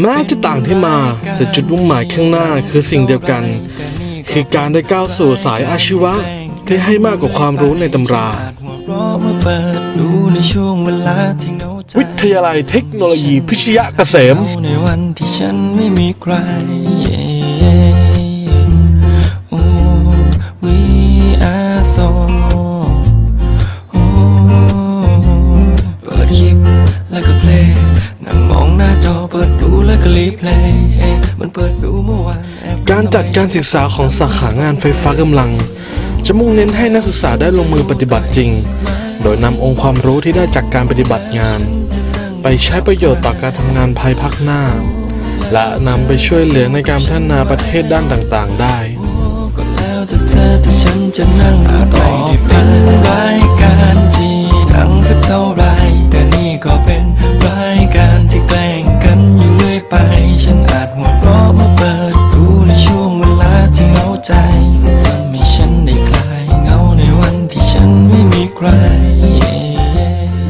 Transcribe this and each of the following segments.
แม้จะต่างที่มาแต่จุดมุ่งหมายข้างหน้าคือสิ่งเดียวกัน คือการได้ก้าวสู่สายอาชีวะที่ให้มากกว่าความรู้ในตำรา วิทยาลัยเทคโนโลยีพิชยะเกษมในวันที่ฉันไม่มีใคร การจัดการศึกษาของสาขางานไฟฟ้ากำลัง จะมุ่งเน้นให้นักศึกษาได้ลงมือปฏิบัติจริง โดยนำองค์ความรู้ที่ได้จากการปฏิบัติงาน ไปใช้ประโยชน์ต่อการทำงานภายภาคหน้า และนำไปช่วยเหลือในการพัฒนาประเทศด้านต่างๆ ได้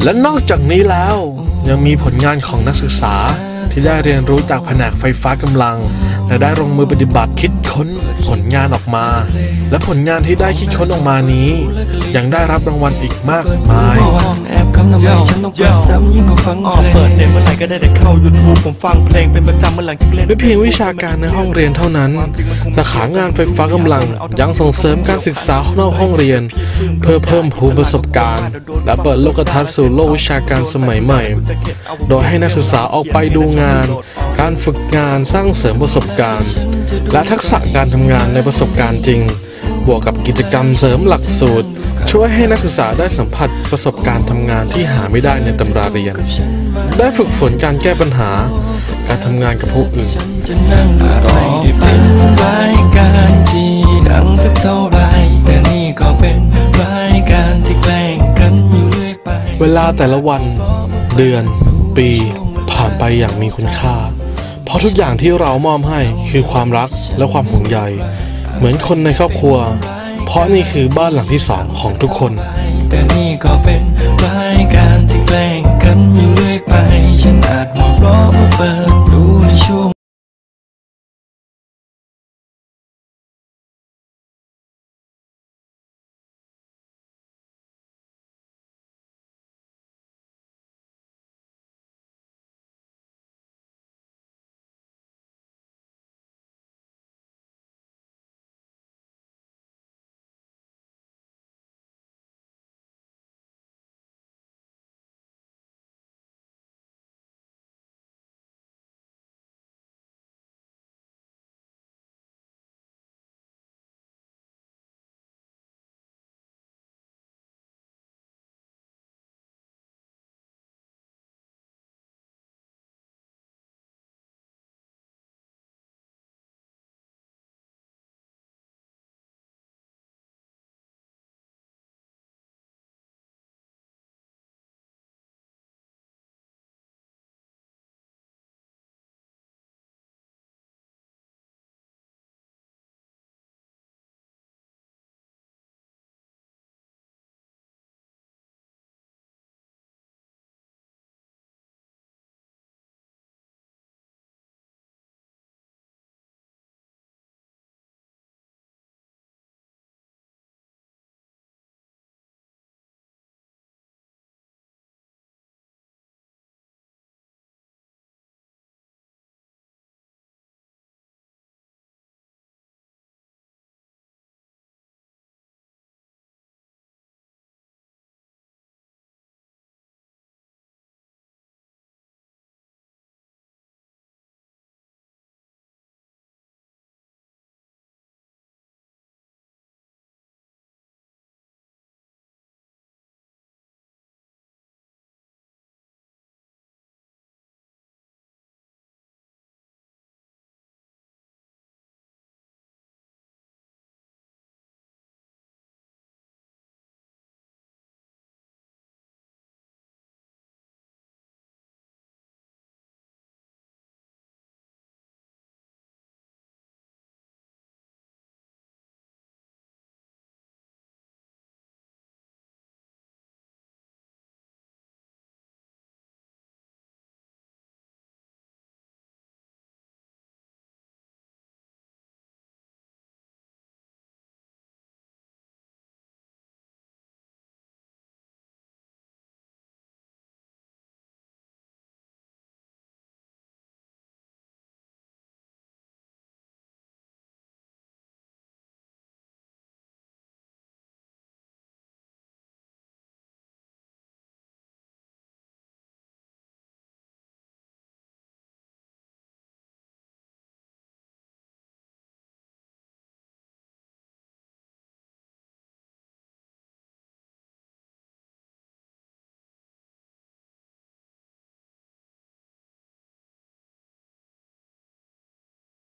และนอกจากนี้แล้วยังมีผลงานของนักศึกษาที่ได้เรียนรู้จากแผนกไฟฟ้ากำลัง และได้ลงมือปฏิบัติคิดค้นผลงานออกมา และผลงานที่ได้คิดค้นออกมานี้ ยังได้รับรางวัลอีกมากมายเมื่อวานแอบคำทำไมฉันต้องเปิดซ้ำยิ่งกว่าฟังอ๋อเพลเปิดงเน็ตเมื่อไหร่ก็ได้แต่เข้า YouTube ผมฟังเพลงเป็นประจำเมื่อหลังจากเล่นไม่เพียงวิชาการในห้องเรียนเท่านั้น สาขางานไฟฟ้ากำลังยังส่งเสริมการศึกษานอกห้องเรียน เพื่อเพิ่มภูมิประสบการณ์ และเปิดโลกทัศน์สู่โลกวิชาการสมัยใหม่ โดยให้นักศึกษาออกไปดูงาน การฝึกงานสร้างเสริมประสบการณ์ และทักษะการทำงานในประสบการณ์จริง บวกกับกิจกรรมเสริมหลักสูตร ช่วยให้นักศึกษาได้สัมผัสประสบการณ์ทำงานที่หาไม่ได้ในตำราเรียน ได้ฝึกฝนการแก้ปัญหา การทำงานกับผู้อื่นจะนั่งดูต่อเป็นรายการที่ดังสักเท่าไหรแต่นี่ก็เป็นรายการที่แกล้งกันอยู่เรื่อยไป เวลาแต่ละวัน เดือน ปี ผ่านไปอย่างมีคุณค่าเพ ราะทุกอย่างที่เรามอบให้คือความรักและความห่วงใย เหมือนคนในครอบครัว เพราะนี่คือบ้านหลังที่สองของทุกคน แต่นี่ก็เป็นรายการที่แกล้งกันอยู่เรื่อยไป ฉันอาจมองล้อเปิดดูในช่วง